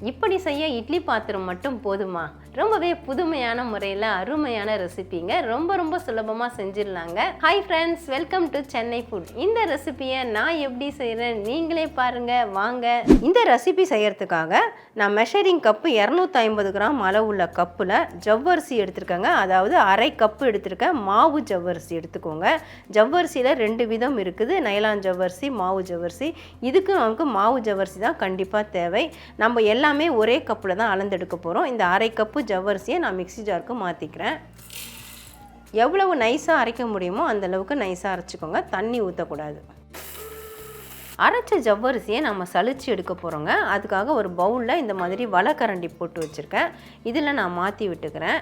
இப்படி செய்ய இட்லி பாத்திரம் மட்டும் போதுமா? ரொம்பவே புதுமையான முறையில் அருமையான ரெசிபிங்க. ரொம்ப ரொம்ப சுலபமாக செஞ்சிடலாங்க. Hi friends welcome to Chennai food இந்த ரெசிபியை நான் எப்படி செய்கிறேன் நீங்களே பாருங்க. வாங்க. இந்த ரெசிபி செய்யறதுக்காக நான் மெஷரிங் கப்பு இரநூத்தி ஐம்பது கிராம் அளவுள்ள கப்பில் ஜவ்வரிசி எடுத்திருக்கேங்க. அதாவது அரை கப்பு எடுத்திருக்கேன். மாவு ஜவ்வரிசி எடுத்துக்கோங்க. ஜவ்வரிசியில் ரெண்டு விதம் இருக்குது. நைலான் ஜவ்வரிசி மாவு ஜவ்வரிசி. இதுக்கு நமக்கு மாவு ஜவ்வரிசி தான் கண்டிப்பாக தேவை. நம்ம எல்லாமே ஒரே கப்பில் தான் அளந்தெடுக்க போகிறோம் இந்த அரை கப்பு ஜவ்வரிசியை நான் மிக்ஸி ஜாருக்கு மாற்றிக்கிறேன் எவ்வளவு நைஸாக அரைக்க முடியுமோ அந்த அளவுக்கு நைஸாக அரைச்சிக்கோங்க. தண்ணி ஊற்றக்கூடாது அரைச்ச ஜவ்வரிசியை நம்ம சளிச்சு எடுக்க போகிறோங்க அதுக்காக ஒரு பவுலில் இந்த மாதிரி வலக்கரண்டி போட்டு வச்சுருக்கேன். இதில் நான் மாற்றி விட்டுக்கிறேன்.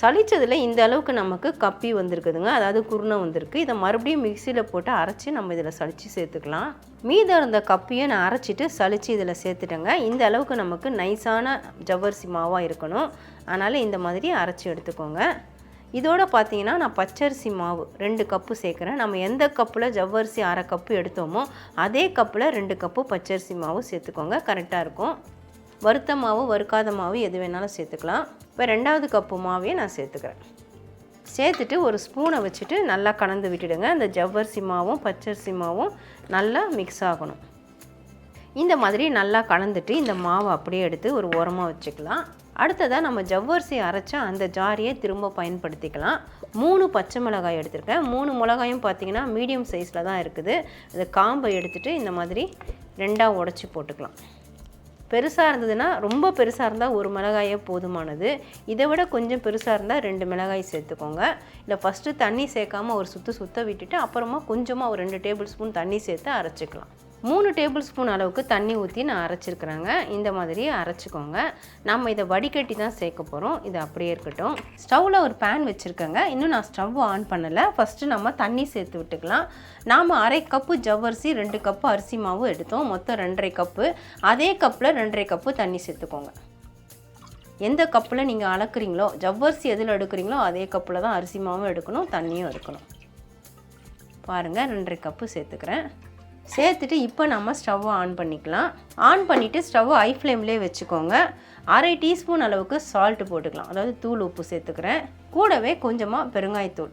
சளிச்சதில் இந்த அளவுக்கு நமக்கு கப்பி வந்திருக்குதுங்க. அதாவது குருணை வந்திருக்கு. இதை மறுபடியும் மிக்சியில் போட்டு அரைச்சி நம்ம இதில் சளிச்சு சேர்த்துக்கலாம். மீதம் இருந்த கப்பியை நான் அரைச்சிட்டு சளிச்சு இதில் சேர்த்துட்டேங்க. இந்த அளவுக்கு நமக்கு நைஸான ஜவ்வரிசி மாவாக இருக்கணும். அதனால் இந்த மாதிரி அரைச்சி எடுத்துக்கோங்க. இதோட பார்த்தீங்கன்னா நான் பச்சரிசி மாவு ரெண்டு கப்பு சேர்க்குறேன். நம்ம எந்த கப்பில் ஜவ்வரிசி அரை கப்பு எடுத்தோமோ அதே கப்பில் ரெண்டு கப்பு பச்சரிசி மாவு சேர்த்துக்கோங்க. கரெக்டாக இருக்கும். வறுத்த மாவு வறுக்காத மாவு எது வேணாலும் சேர்த்துக்கலாம். இப்போ ரெண்டாவது கப்பு மாவையும் நான் சேர்த்துக்கிறேன். சேர்த்துட்டு ஒரு ஸ்பூனை வச்சுட்டு நல்லா கலந்து விட்டுடுங்க. அந்த ஜவ்வரிசி மாவும் பச்சரிசி மாவும் நல்லா மிக்ஸ் ஆகணும். இந்த மாதிரி நல்லா கலந்துட்டு இந்த மாவை அப்படியே எடுத்து ஒரு ஓரமாக வச்சுக்கலாம். அடுத்ததாக நம்ம ஜவ்வரிசி அரைச்சா அந்த ஜாரியை திரும்ப பயன்படுத்திக்கலாம். மூணு பச்சை மிளகாய் எடுத்திருக்கேன். மூணு மிளகாயும் பார்த்தீங்கன்னா மீடியம் சைஸில் தான் இருக்குது. அது காம்பை எடுத்துகிட்டு இந்த மாதிரி ரெண்டாக உடச்சி போட்டுக்கலாம். பெருசாக இருந்ததுன்னா ரொம்ப பெருசாக இருந்தால் ஒரு மிளகாயே போதுமானது. இதை விட கொஞ்சம் பெருசாக இருந்தால் ரெண்டு மிளகாய் சேர்த்துக்கோங்க. இல்லை ஃபஸ்ட்டு தண்ணி சேர்க்காம ஒரு சுற்று சுத்த விட்டுட்டு அப்புறமா கொஞ்சமாக ஒரு ரெண்டு டேபிள் ஸ்பூன் தண்ணி சேர்த்து அரைச்சிக்கலாம். மூணு டேபிள் ஸ்பூன் அளவுக்கு தண்ணி ஊற்றி நான் அரைச்சிருக்கிறேங்க. இந்த மாதிரி அரைச்சிக்கோங்க. நம்ம இதை வடிகட்டி தான் சேர்க்க போகிறோம் இது அப்படியே இருக்கட்டும். ஸ்டவ்வில் ஒரு பேன் வச்சுருக்கேங்க. இன்னும் நான் ஸ்டவ் ஆன் பண்ணலை. ஃபஸ்ட்டு நம்ம தண்ணி சேர்த்து விட்டுக்கலாம். நாம் அரை கப்பு ஜவ்வரிசி ரெண்டு கப்பு அரிசி மாவு எடுத்தோம். மொத்தம் ரெண்டரை கப்பு. அதே கப்பில் ரெண்டரை கப்பு தண்ணி சேர்த்துக்கோங்க. எந்த கப்பில் நீங்கள் அளக்குறீங்களோ ஜவ்வரிசி எதில் எடுக்கிறீங்களோ அதே கப்பில் தான் அரிசி மாவும் எடுக்கணும் தண்ணியும் எடுக்கணும். பாருங்கள் ரெண்டரை கப்பு சேர்த்துக்கிறேன். சேர்த்துட்டு இப்போ நம்ம ஸ்டவ்வை ஆன் பண்ணிக்கலாம். ஆன் பண்ணிவிட்டு ஸ்டவ் ஐ ஃப்ளேம்லேயே வச்சுக்கோங்க. அரை டீஸ்பூன் அளவுக்கு சால்ட்டு போட்டுக்கலாம். அதாவது தூள் உப்பு சேர்த்துக்கிறேன். கூடவே கொஞ்சமாக பெருங்காயத்தூள்.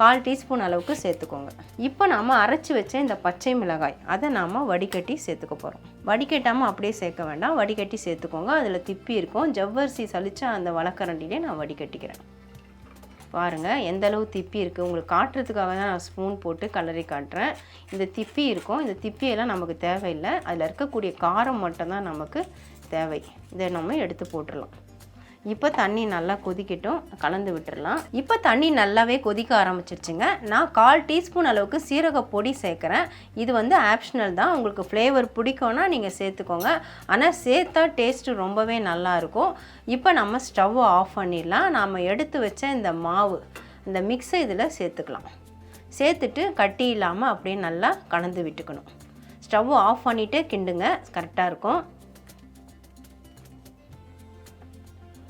கால் டீஸ்பூன் அளவுக்கு சேர்த்துக்கோங்க. இப்போ நாம் அரைச்சி வச்ச இந்த பச்சை மிளகாய் அதை நாம் வடிகட்டி சேர்த்துக்க போகிறோம் வடிகட்டாமல் அப்படியே சேர்க்க வேண்டாம். வடிகட்டி சேர்த்துக்கோங்க. அதில் திப்பி இருக்கும். ஜவ்வரிசி சலிச்ச அந்த வழக்கரண்டிலே நான் வடிகட்டிக்கிறேன். பாருங்கள் எந்த அளவு திப்பி இருக்குது உங்களுக்கு காட்டுறதுக்காக தான் நான் ஸ்பூன் போட்டு கலரி காட்டுறேன். இந்த திப்பி இருக்கும். இந்த திப்பியெல்லாம் நமக்கு தேவையில்லை. அதில் இருக்கக்கூடிய காரம் மட்டும்தான் நமக்கு தேவை. இதை நம்ம எடுத்து போட்டுடலாம் இப்போ தண்ணி நல்லா கொதிக்கட்டும். கலந்து விட்டுடலாம் இப்போ தண்ணி நல்லாவே கொதிக்க ஆரம்பிச்சிருச்சுங்க. நான் கால் டீஸ்பூன் அளவுக்கு சீரக பொடி சேர்க்குறேன். இது வந்து ஆப்ஷனல் தான். உங்களுக்கு ஃப்ளேவர் பிடிக்கும்னா நீங்கள் சேர்த்துக்கோங்க. ஆனால் சேர்த்தா டேஸ்ட்டு ரொம்பவே நல்லாயிருக்கும் இப்போ நம்ம ஸ்டவ் ஆஃப் பண்ணிடலாம். நாம் எடுத்து வச்ச இந்த மாவு இந்த மிக்ஸை இதில் சேர்த்துக்கலாம். சேர்த்துட்டு கட்டி இல்லாமல் அப்படியே நல்லா கலந்து விட்டுக்கணும். ஸ்டவ் ஆஃப் பண்ணிவிட்டு கிண்டுங்க. கரெக்டாக இருக்கும்.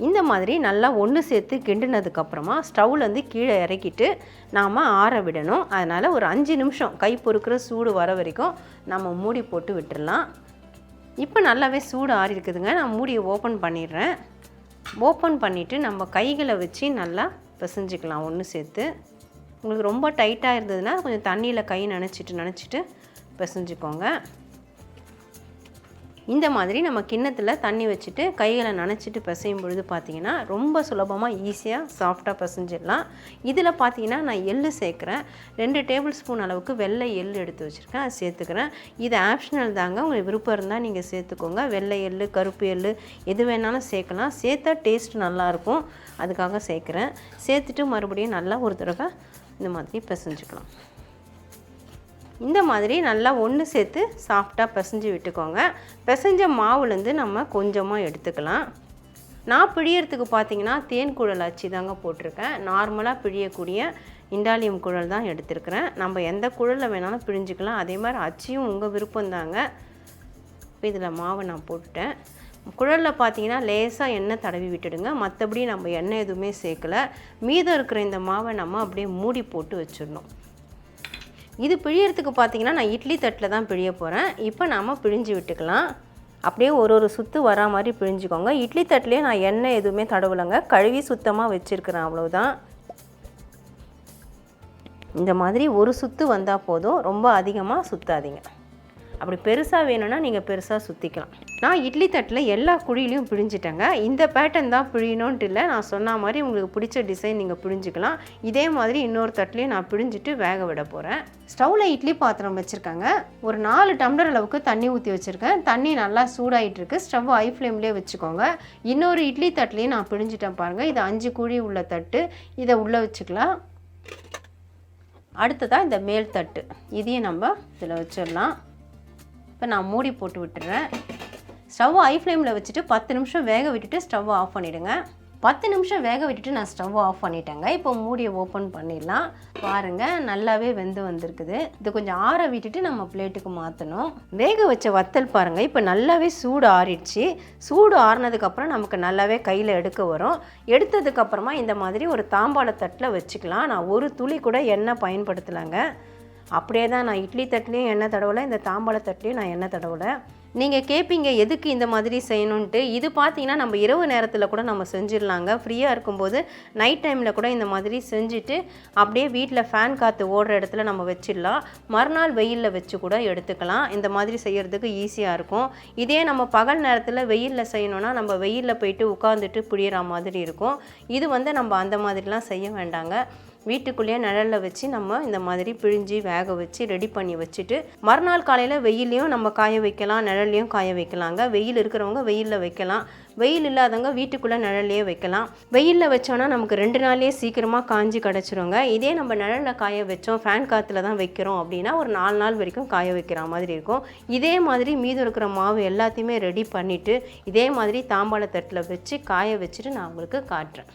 இந்த மாதிரி நல்லா ஒன்று சேர்த்து கிண்டினதுக்கப்புறமா ஸ்டவ்லேருந்து கீழே இறக்கிட்டு நாம் ஆற விடணும். அதனால் ஒரு அஞ்சு நிமிஷம் கை பொறுக்கிற சூடு வர வரைக்கும் நம்ம மூடி போட்டு விட்டுடலாம் இப்போ நல்லாவே சூடு ஆறி இருக்குதுங்க. நான் மூடியை ஓப்பன் பண்ணிடுறேன். ஓப்பன் பண்ணிவிட்டு நம்ம கைகளை வச்சு நல்லா பிசைஞ்சிக்கலாம் ஒன்று சேர்த்து. உங்களுக்கு ரொம்ப டைட்டாக இருந்ததுன்னா கொஞ்சம் தண்ணியில் கை நினச்சிட்டு நினச்சிட்டு பிசைஞ்சிக்கோங்க. இந்த மாதிரி நம்ம கிண்ணத்தில் தண்ணி வச்சுட்டு கைகளை நனைச்சிட்டு பிசையும் பொழுது பார்த்தீங்கன்னா ரொம்ப சுலபமாக ஈஸியாக சாஃப்டாக பிசைஞ்சிடலாம். இதில் பார்த்தீங்கன்னா நான் எள்ளு சேர்க்குறேன். ரெண்டு டேபிள் ஸ்பூன் அளவுக்கு வெள்ளை எள் எடுத்து வச்சுருக்கேன். அதை சேர்த்துக்கிறேன். இது ஆப்ஷனல் தாங்க. உங்களுக்கு விருப்பம் இருந்தால் நீங்கள் சேர்த்துக்கோங்க. வெள்ளை எள்ளு கருப்பு எள் எது வேணாலும் சேர்க்கலாம். சேர்த்தா டேஸ்ட் நல்லாயிருக்கும் அதுக்காக சேர்க்குறேன். சேர்த்துட்டு மறுபடியும் நல்லா ஒரு தடவை இந்த மாதிரி பிசைஞ்சுக்கலாம். இந்த மாதிரி நல்லா ஒன்று சேர்த்து சாஃப்டாக பிசைஞ்சு விட்டுக்கோங்க. பிசைஞ்ச மாவுலேருந்து நம்ம கொஞ்சமாக எடுத்துக்கலாம். நான் பிழியறதுக்கு பார்த்தீங்கன்னா தேன் குழல் அச்சு தாங்க போட்டிருக்கேன். நார்மலாக பிழியக்கூடிய இண்டாலியம் குழல் தான் எடுத்திருக்கிறேன். நம்ம எந்த குழலில் வேணாலும் பிழிஞ்சிக்கலாம். அதே மாதிரி அச்சியும் உங்கள் விருப்பம் தாங்க. இதில் மாவை நான் போட்டுட்டேன். குழலில் பார்த்தீங்கன்னா லேசாக எண்ணெய் தடவி விட்டுடுங்க. மற்றபடி நம்ம எண்ணெய் எதுவுமே சேர்க்கல. மீதம் இருக்கிற இந்த மாவை நம்ம அப்படியே மூடி போட்டு வச்சிடணும். இது பிழியறதுக்கு பார்த்தீங்கன்னா நான் இட்லி தட்டில் தான் பிழிய போகிறேன் இப்போ நாம் பிழிஞ்சு விட்டுக்கலாம். அப்படியே ஒரு ஒரு சுற்று வரா மாதிரி பிழிஞ்சுக்கோங்க. இட்லி தட்டிலே நான் எண்ணெய் எதுவுமே தடவலைங்க. கழுவி சுத்தமாக வச்சுருக்கிறேன் அவ்வளோதான் இந்த மாதிரி ஒரு சுற்று வந்தால் போதும். ரொம்ப அதிகமாக சுற்றாதீங்க அப்படி பெருசாக வேணும்னா நீங்கள் பெருசாக சுற்றிக்கலாம் நான் இட்லி தட்டில் எல்லா குழியிலையும் பிழிஞ்சிட்டேங்க. இந்த பேட்டர்ன் தான் பிழியணுன்ட்டு இல்லை. நான் சொன்ன மாதிரி உங்களுக்கு பிடிச்ச டிசைன் நீங்கள் பிழிஞ்சிக்கலாம். இதே மாதிரி இன்னொரு தட்டிலையும் நான் பிழிஞ்சிட்டு வேக விட போகிறேன் ஸ்டவ்வில் இட்லி பாத்திரம் வச்சுருக்காங்க. ஒரு நாலு டம்ளர் அளவுக்கு தண்ணி ஊற்றி வச்சுருக்கேன். தண்ணி நல்லா சூடாகிட்டு இருக்கு ஸ்டவ் ஹை ஃப்ளேம்லேயே வச்சுக்கோங்க. இன்னொரு இட்லி தட்டிலையும் நான் பிழிஞ்சிட்டேன் பாருங்கள் இது அஞ்சு குழி உள்ள தட்டு. இதை உள்ளே வச்சுக்கலாம். அடுத்ததாக இந்த மேல் தட்டு. இதையும் நம்ம இதில் வச்சிடலாம். இப்போ நான் மூடி போட்டு விட்டுறேன். ஸ்டவ் ஹை ஃப்ளேமில் வச்சுட்டு பத்து நிமிஷம் வேக விட்டுட்டு ஸ்டவ் ஆஃப் பண்ணிவிடுங்க பத்து நிமிஷம் வேக விட்டுட்டு நான் ஸ்டவ் ஆஃப் பண்ணிட்டேங்க. இப்போ மூடியை ஓப்பன் பண்ணிடலாம். பாருங்கள் நல்லாவே வெந்து வந்திருக்குது. இது கொஞ்சம் ஆற விட்டுட்டு நம்ம பிளேட்டுக்கு மாற்றணும் வேக வச்ச வத்தல் பாருங்கள் இப்போ நல்லாவே சூடு ஆறிடுச்சு. சூடு ஆறினதுக்கப்புறம் நமக்கு நல்லாவே கையில் எடுக்க வரும். எடுத்ததுக்கப்புறமா இந்த மாதிரி ஒரு தாம்பாள தட்டில் வச்சுக்கலாம். நான் ஒரு துளி கூட எண்ணெய் பயன்படுத்தலைங்க. அப்படியே தான் நான் இட்லி தட்டிலையும் எண்ணெய் தடவலை இந்த தாம்பாள தட்டிலையும் நான் எண்ணெய் தடவலை. நீங்கள் கேட்பீங்க எதுக்கு இந்த மாதிரி செய்யணுன்ட்டு. இது பார்த்தீங்கன்னா நம்ம இரவு நேரத்தில் கூட நம்ம செஞ்சிடலாங்க. ஃப்ரீயாக இருக்கும்போது நைட் டைமில் கூட இந்த மாதிரி செஞ்சுட்டு அப்படியே வீட்டில் ஃபேன் காற்று ஓடுற இடத்துல நம்ம வச்சிடலாம். மறுநாள் வெயிலில் வச்சு கூட எடுத்துக்கலாம். இந்த மாதிரி செய்கிறதுக்கு ஈஸியாக இருக்கும். இதே நம்ம பகல் நேரத்தில் வெயிலில் செய்யணும்னா நம்ம வெயிலில் போயிட்டு உட்காந்துட்டு புழியிற மாதிரி இருக்கும். இது வந்து நம்ம அந்த மாதிரிலாம் செய்ய வேண்டாங்க. வீட்டுக்குள்ளேயே நிழலில் வச்சு நம்ம இந்த மாதிரி பிழிஞ்சு வேக வச்சு ரெடி பண்ணி வச்சுட்டு மறுநாள் காலையில் வெயிலையும் நம்ம காய வைக்கலாம் நிழல்லையும் காய வைக்கலாங்க. வெயில் இருக்கிறவங்க வெயிலில் வைக்கலாம். வெயில் இல்லாதவங்க வீட்டுக்குள்ளே நிழல்லையே வைக்கலாம். வெயிலில் வச்சோன்னா நமக்கு ரெண்டு நாள்லேயே சீக்கிரமாக காஞ்சி கிடச்சிருங்க. இதே நம்ம நிழலில் காய வச்சோம் ஃபேன் காற்றுல தான் வைக்கிறோம் அப்படின்னா ஒரு நாலு நாள் வரைக்கும் காய வைக்கிற மாதிரி இருக்கும். இதே மாதிரி மீது இருக்கிற மாவு எல்லாத்தையுமே ரெடி பண்ணிவிட்டு இதே மாதிரி தாம்பாளத்தட்டில் வச்சு காய வச்சுட்டு நான் உங்களுக்கு காட்டுறேன்.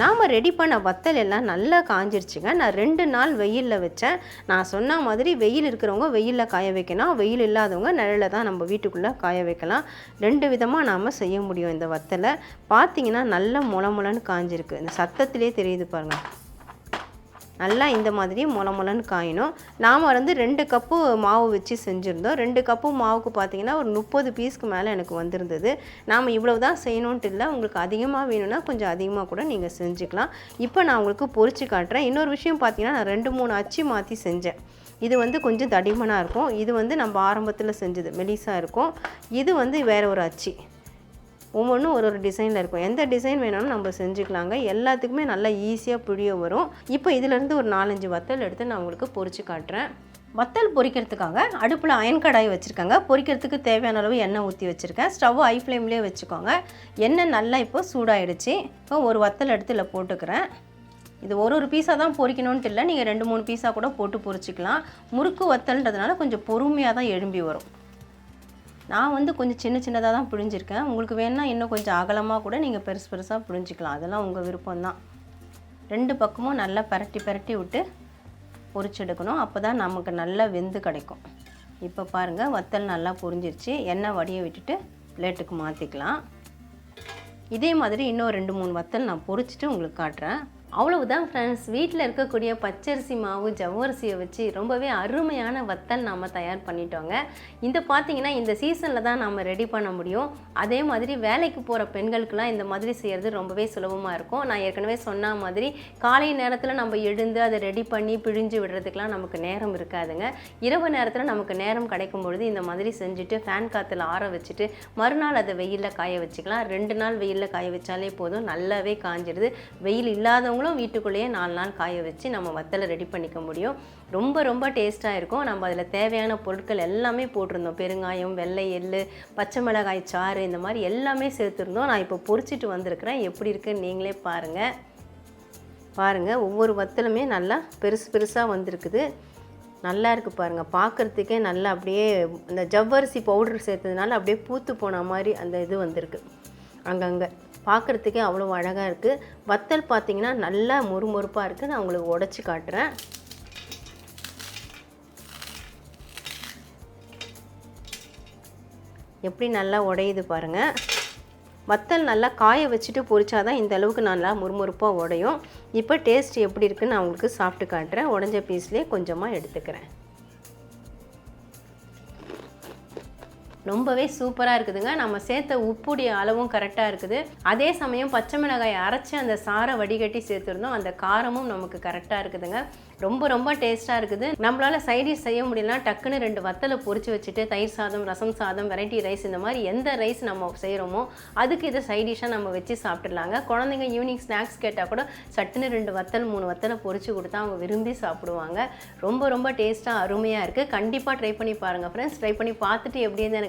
நாம் ரெடி பண்ண வத்தல் எல்லாம் நல்லா காஞ்சிருச்சுங்க. நான் ரெண்டு நாள் வெயிலில் வச்சேன். நான் சொன்ன மாதிரி வெயில் இருக்கிறவங்க வெயிலில் காய வைக்கணும் வெயில் இல்லாதவங்க நிழலில் தான் நம்ம வீட்டுக்குள்ளே காய வைக்கலாம். ரெண்டு விதமாக நாம் செய்ய முடியும் இந்த வத்தலை. பார்த்தீங்கன்னா நல்லா முளமுளன்னு காஞ்சிருக்கு. இந்த சத்தத்திலே தெரியுது பாருங்கள் நல்லா இந்த மாதிரி முள முளன்னு காயணும். நாம் வந்து ரெண்டு கப்பு மாவு வச்சு செஞ்சுருந்தோம். ரெண்டு கப்பு மாவுக்கு பார்த்தீங்கன்னா ஒரு முப்பது பீஸ்க்கு மேலே எனக்கு வந்திருந்தது. நாம் இவ்வளவு தான் செய்யணுன்ட்டு இல்லை. உங்களுக்கு அதிகமாக வேணும்னா கொஞ்சம் அதிகமாக கூட நீங்கள் செஞ்சுக்கலாம். இப்போ நான் உங்களுக்கு பொறிச்சு காட்டுறேன். இன்னொரு விஷயம் பார்த்தீங்கன்னா நான் ரெண்டு மூணு அச்சு மாற்றி செஞ்சேன். இது வந்து கொஞ்சம் தடிமனாக இருக்கும். இது வந்து நம்ம ஆரம்பத்தில் செஞ்சது மெலிசாக இருக்கும். இது வந்து வேற ஒரு அச்சு. ஒவ்வொன்றும் ஒரு ஒரு டிசைனில் இருக்கும். எந்த டிசைன் வேணாலும் நம்ம செஞ்சுக்கலாங்க. எல்லாத்துக்குமே நல்லா ஈஸியாக புழிய வரும். இப்போ இதிலேருந்து ஒரு நாலஞ்சு வத்தல் எடுத்து நான் உங்களுக்கு பொறிச்சு காட்டுறேன். வத்தல் பொறிக்கிறதுக்காக அடுப்பில் அயன் கடாய் வச்சுருக்காங்க. பொறிக்கிறதுக்கு தேவையான அளவு எண்ணெய் ஊற்றி வச்சுருக்கேன். ஸ்டவ் ஐ ஃப்ளேம்லேயே வச்சுக்கோங்க. எண்ணெய் நல்லா இப்போ சூடாயிடுச்சு. இப்போ ஒரு வத்தல் எடுத்து இதில் போட்டுக்கிறேன். இது ஒரு ஒரு பீஸாக தான் பொறிக்கணும்ட்டு இல்லை நீங்கள் ரெண்டு மூணு பீஸாக கூட போட்டு பொரிச்சிக்கலாம் முறுக்கு வத்தல்ன்றதுனால கொஞ்சம் பொறுமையாக தான் எழும்பி வரும். நான் வந்து கொஞ்சம் சின்ன சின்னதாக தான் பிழிஞ்சிருக்கேன் உங்களுக்கு வேணால் இன்னும் கொஞ்சம் அகலமாக கூட நீங்கள் பெருசு பெருசாக பிழிஞ்சிக்கலாம் அதெல்லாம் உங்கள் விருப்பம்தான். ரெண்டு பக்கமும் நல்லா பரட்டி பரட்டி விட்டு பொறிச்செடுக்கணும். அப்போ தான் நமக்கு நல்லா வெந்து கிடைக்கும். இப்போ பாருங்கள் வத்தல் நல்லா பொரிஞ்சிருச்சு. எண்ணெய் வடிய விட்டுட்டு பிளேட்டுக்கு மாற்றிக்கலாம் இதே மாதிரி இன்னும் ரெண்டு மூணு வத்தல் நான் பொரிச்சிட்டு உங்களுக்கு காட்டுறேன். அவ்வளவுதான் ஃப்ரெண்ட்ஸ் வீட்டில் இருக்கக்கூடிய பச்சரிசி மாவு ஜவ்வரிசியை வச்சு ரொம்பவே அருமையான வத்தல் நாம் தயார் பண்ணிட்டோங்க. இந்த பார்த்தீங்கன்னா இந்த சீசனில் தான் நாம் ரெடி பண்ண முடியும். அதே மாதிரி வேலைக்கு போகிற பெண்களுக்கெல்லாம் இந்த மாதிரி செய்கிறது ரொம்பவே சுலபமாக இருக்கும். நான் ஏற்கனவே சொன்ன மாதிரி காலை நேரத்தில் நம்ம எழுந்து அதை ரெடி பண்ணி பிழிஞ்சு விடுறதுக்கெலாம் நமக்கு நேரம் இருக்காதுங்க. இரவு நேரத்தில் நமக்கு நேரம் கிடைக்கும் பொழுது இந்த மாதிரி செஞ்சுட்டு ஃபேன் காற்றுல ஆற வச்சுட்டு மறுநாள் அதை வெயிலில் காய வச்சுக்கலாம். ரெண்டு நாள் வெயிலில் காய வச்சாலே போதும். நல்லாவே காஞ்சிடுது வெயில் இல்லாதவங்க அவங்களும் வீட்டுக்குள்ளேயே நாலு நாள் காய வச்சு நம்ம வத்தலை ரெடி பண்ணிக்க முடியும். ரொம்ப ரொம்ப டேஸ்ட்டாக இருக்கும். நம்ம அதில் தேவையான பொருட்கள் எல்லாமே போட்டிருந்தோம். பெருங்காயம் வெள்ளை எள்ளு பச்சை மிளகாய் சாறு இந்த மாதிரி எல்லாமே சேர்த்துருந்தோம். நான் இப்போ பொறிச்சிட்டு வந்திருக்கிறேன். எப்படி இருக்குன்னு நீங்களே பாருங்கள் பாருங்கள் ஒவ்வொரு வத்தலுமே நல்லா பெருசு பெருசாக வந்திருக்குது. நல்லா இருக்குது பாருங்கள் பார்க்குறதுக்கே நல்லா அப்படியே இந்த ஜவ்வரிசி பவுடர் சேர்த்ததுனால அப்படியே பூத்து போன மாதிரி அந்த இது வந்திருக்கு. அங்கங்கே. பார்க்குறதுக்கே அவ்வளோ அழகாக இருக்குது வத்தல் பார்த்திங்கன்னா நல்லா மொறுமொறுப்பாக இருக்குது நான் உங்களுக்கு உடச்சி காட்டுறேன். எப்படி நல்லா உடையுது பாருங்கள் வத்தல் நல்லா காய வச்சுட்டு பொரிச்சாதான் இந்த அளவுக்கு நல்லா முறுமுறுப்பாக உடையும். இப்போ டேஸ்ட் எப்படி இருக்குன்னு நான் உங்களுக்கு சாப்பிட்டு காட்டுறேன். உடஞ்ச பீஸ்லேயே கொஞ்சமாக எடுத்துக்கிறேன். ரொம்பவே சூப்பராக இருக்குதுங்க. நம்ம சேர்த்த உப்புடைய அளவும் கரெக்டாக இருக்குது. அதே சமயம் பச்சை மிளகாய் அரைச்சி அந்த சாரை வடிகட்டி சேர்த்துருந்தோம். அந்த காரமும் நமக்கு கரெக்டாக இருக்குதுங்க. ரொம்ப ரொம்ப டேஸ்ட்டாக இருக்குது. நம்மளால் சைடிஷ் செய்ய முடியலனா டக்குன்னு ரெண்டு வத்தலை பொரிச்சு வச்சுட்டு தயிர் சாதம் ரசம் சாதம் வெரைட்டி ரைஸ் இந்த மாதிரி எந்த ரைஸ் நம்ம செய்கிறோமோ அதுக்கு இதை சைடிஷாக நம்ம வச்சு சாப்பிட்டுடலாங்க. குழந்தைங்க ஈவினிங் ஸ்நாக்ஸ் கேட்டால் கூட சட்டுன்னு ரெண்டு வத்தல் மூணு வத்தலை பொரிச்சு கொடுத்தா அவங்க விரும்பி சாப்பிடுவாங்க. ரொம்ப ரொம்ப டேஸ்ட்டாக அருமையாக இருக்குது கண்டிப்பாக ட்ரை பண்ணி பாருங்கள் ஃப்ரெண்ட்ஸ் ட்ரை பண்ணி பார்த்துட்டு எப்படி இருந்து